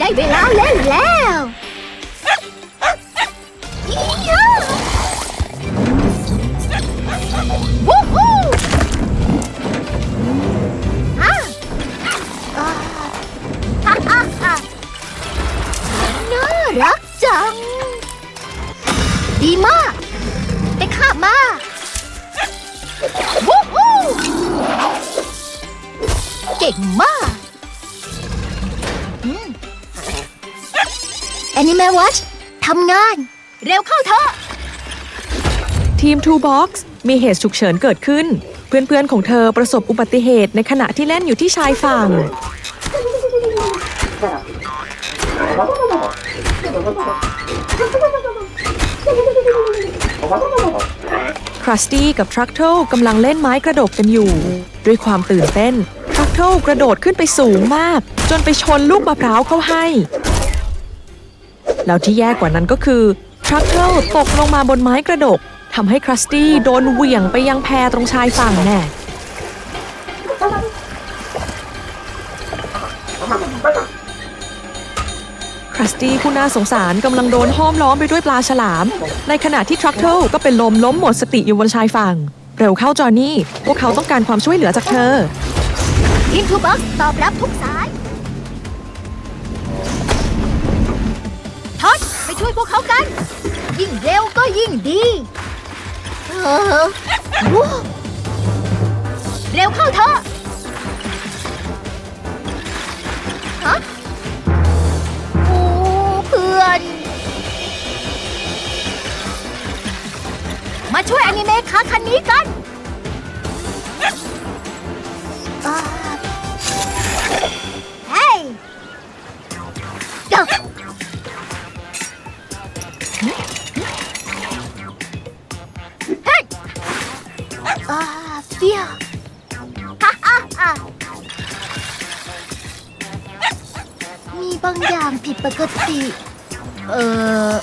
ได้เวลาเล่นแล้ววู้ฮู้อะฮ่าฮ่าฮ่าน่ารักจัง ดีมาก ไปข้ามาวู้ฮู้เก่งมาก แอนิเมวัชทำงาน เร็วเข้าเถอะ ทีม Two Box มีเหตุฉุกเฉินเกิดขึ้น เพื่อนๆของเธอประสบอุบัติเหตุในขณะที่เล่นอยู่ที่ชายฝั่ง ครัสตี้กับทรัคเ l ลกำลังเล่นไม้กระดกกันอยู่ ด้วยความตื่นเต้น ทรัคเ l ลกระโดดขึ้นไปสูงมาก จนไปชนลูกมะพร้าวเข้าให้ แล้วที่แย่กว่านั้นก็คือทรัคเ l ลตกลงมาบนไม้กระดกทำให้ครัสตี้โดนเหวี่ยงไปยังแพตรงชายฝั่งแน่ครัสตี้ผู้น่าสงสารกำลังโดนห้อมล้อมไปด้วยปลาฉลาม ในขณะที่ทรัคเ l ลก็เป็นลมล้มหมดสติอยู่บนชายฝั่ง เร็วเข้าจอนนี่ พวกเขาต้องการความช่วยเหลือจากเธอทีมทูบ็อกตอบรับทุกสาย ทอดไปช่วยพวกเขากัน ยิ่งเร็วก็ยิ่งดี เออวู้เร็วเข้าเถอะฮะโอ้เพื่อน มาช่วยอนิเมะขาคันนี้กัน บางอย่างผิดปกติ เออ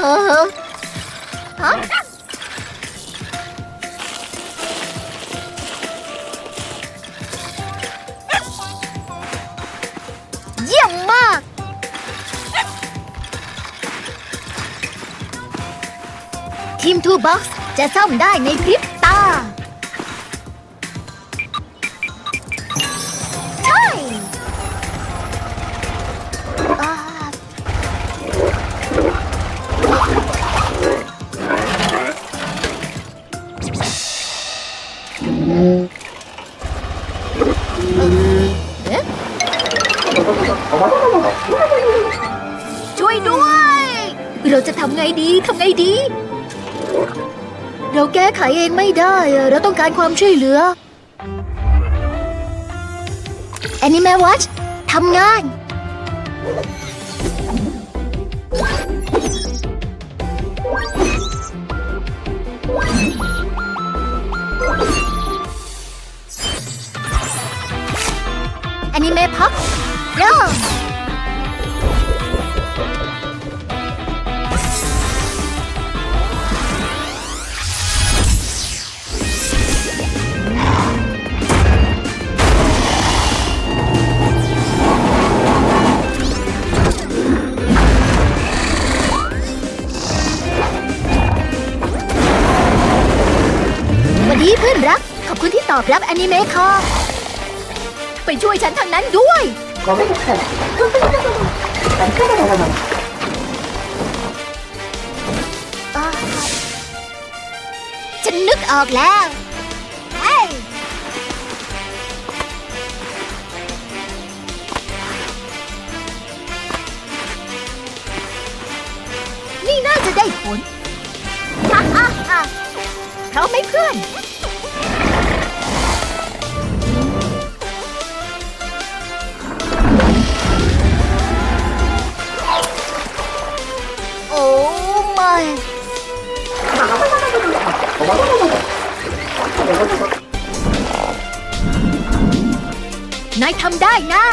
เออฮะเยี่ยมมาก ทีมทูบ็อกซ์จะซ่อมได้ในพริบตา ดีทำไงดี เราแก้ไขเองไม่ได้อะเราต้องการความช่วยเหลือ Animal Watch ทำงานอนิเมะพักเริ่ม อบรับแอนิเมะคอไปช่วยฉันทางนั้นด้วย ฉันนึกออกแล้วเฮ้ยนี่น่าจะได้ผลฮ่าฮ่าฮ่าพร้อมไหมเพื่อน นายทำได้นะ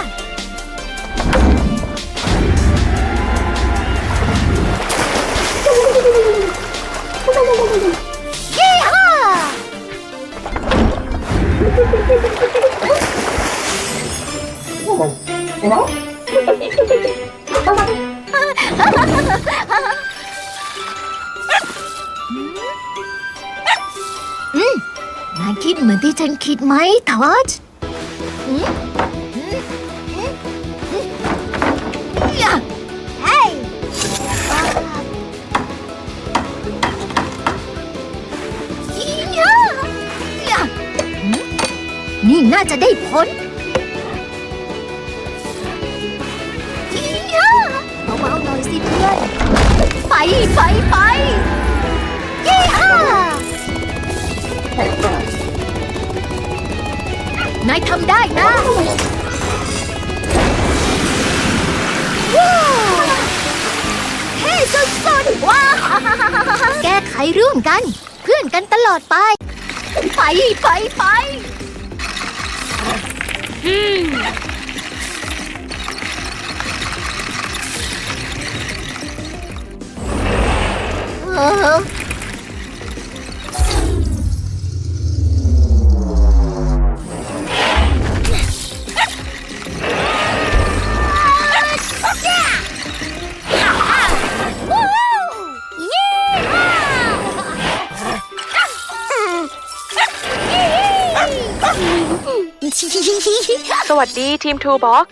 นายคิดเหมือนที่ฉันคิดไหมทอดเฮ้ยนี่น่าจะได้ผลเบาๆหน่อยสิเพื่อนไปไปไปเยี่ห้า นายทำได้นะว้าวเฮ้สุดๆว้าวแก้ไขร่วมกัน เพื่อนกันตลอดไป ไปไปไปเออ สวัสดีทีม Two Box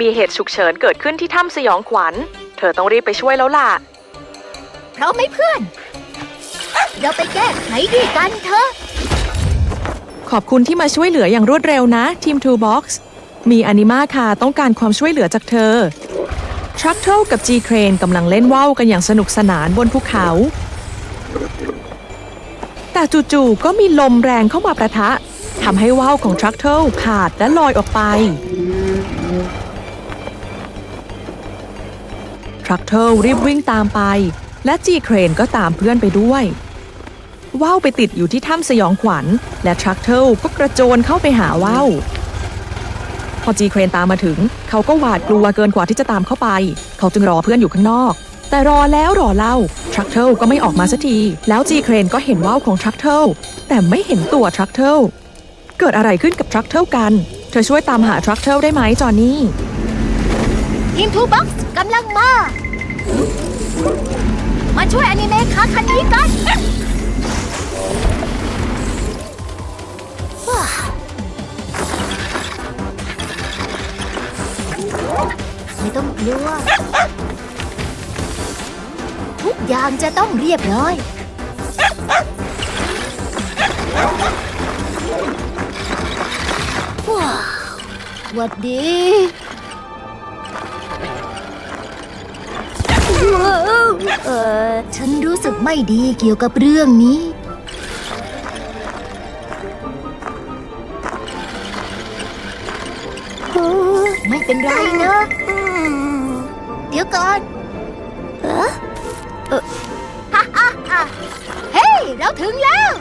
มีเหตุฉุกเฉินเกิดขึ้นที่ถ้ำสยองขวัญ เธอต้องรีบไปช่วยแล้วล่ะ เพราะไม่เพื่อน เราไปแก้ไขด้วยกันเถอะ ขอบคุณที่มาช่วยเหลืออย่างรวดเร็วนะทีม Two Box มีอนิมาคาต้องการความช่วยเหลือจากเธอ ทรัคเทิลกับ G Crane กำลังเล่นว่าวกันอย่างสนุกสนานบนภูเขา แต่จู่ๆก็มีลมแรงเข้ามาประทะ ทำให้ว่าวของทรัคเทิลขาดและลอยออกไปทรัคเทิลรีบวิ่งตามไป และ G Crane ก็ตามเพื่อนไปด้วยว่าวไปติดอยู่ที่ถ้ำสยองขวัญ และทรัคเทิลก็กระโจนเข้าไปหาว่าวพอจีเครนตามมาถึง เขาก็หวาดกลัวเกินกว่าที่จะตามเข้าไป เขาจึงรอเพื่อนอยู่ข้างนอก แต่รอแล้วรอเล่าทรัคเทิลก็ไม่ออกมาสักที แล้วจีเครนก็เห็นว่าวของทรัคเทิลแต่ไม่เห็นตัวทรัคเทิล เกิดอะไรขึ้นกับทรัคเทิลกัน เธอช่วยตามหาทรัคเทิลได้ไหมจอห์นนี่ทีมทูบ็อกซ์กำลังมา มาช่วยอนิเมะขาคันนี้กันไม่ต้องกลัว ทุกอย่างจะต้องเรียบร้อย หวัดดีเออฉันรู้สึกไม่ดีเกี่ยวกับเรื่องนี้ ไม่เป็นไรนะ เดี๋ยวก่อน เออเฮ่าฮ่าฮ่าเฮ้เราถึงแล้ว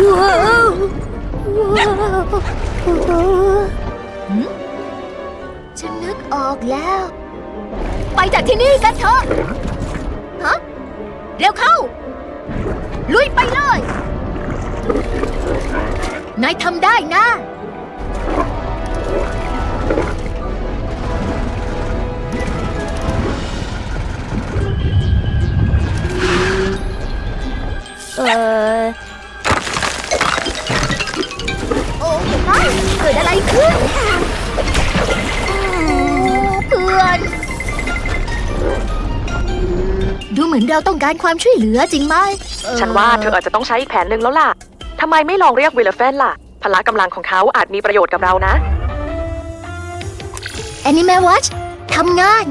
ฉันนึกออกแล้ว ไปจากที่นี่กันเถอะฮะเร็วเข้า ลุยไปเลยนายทำได้นะเออ อะไรขึ้นเพื่อน ดูเหมือนเราต้องการความช่วยเหลือจริงไหมฉันว่าเธออาจจะต้องใช้อีกแผนหนึ่งแล้วล่ะ ทำไมไม่ลองเรียกวิลเลฟเฟนล่ะ พละกำลังของเขาอาจมีประโยชน์กับเรานะแอนิเม Watch ทำงาน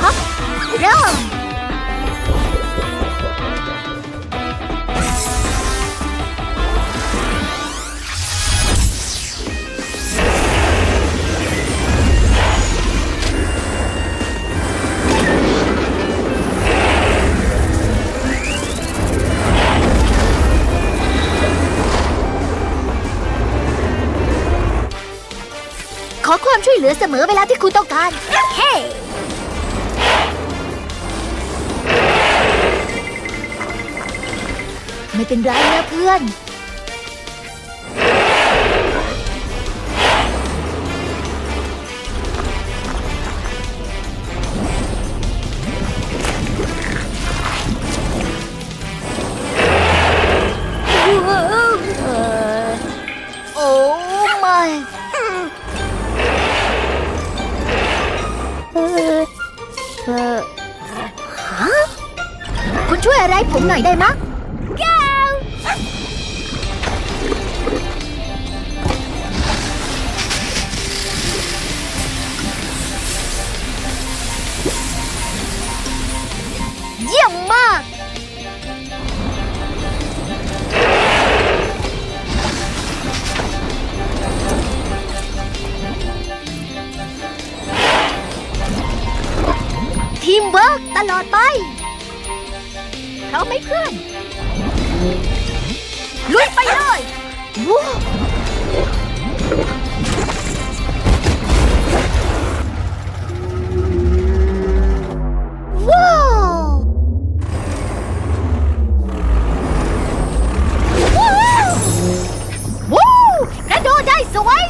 แอนิเริ่มขอความช่วยเหลือเสมอเวลาที่คุณต้องการเฮ้ ไม่เป็นไรนะเพื่อน โอ้ไม่เออเออฮะคุณช่วยอะไรผมหน่อยได้ไหมะ ลุยไปเลยว้าวว้าวว้าวว้าวกระโดดได้สวย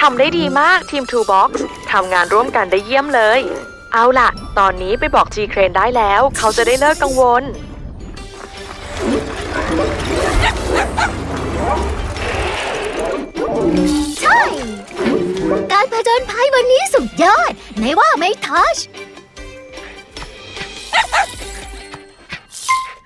ทำได้ดีมากทีม Two Box ทำงานร่วมกันได้เยี่ยมเลย เอาล่ะ ตอนนี้ไปบอก G Crane ได้แล้ว เขาจะได้เลิกกังวล ใช่ การผจญภัยวันนี้สุดยอดไหนว่าไหม่ทัช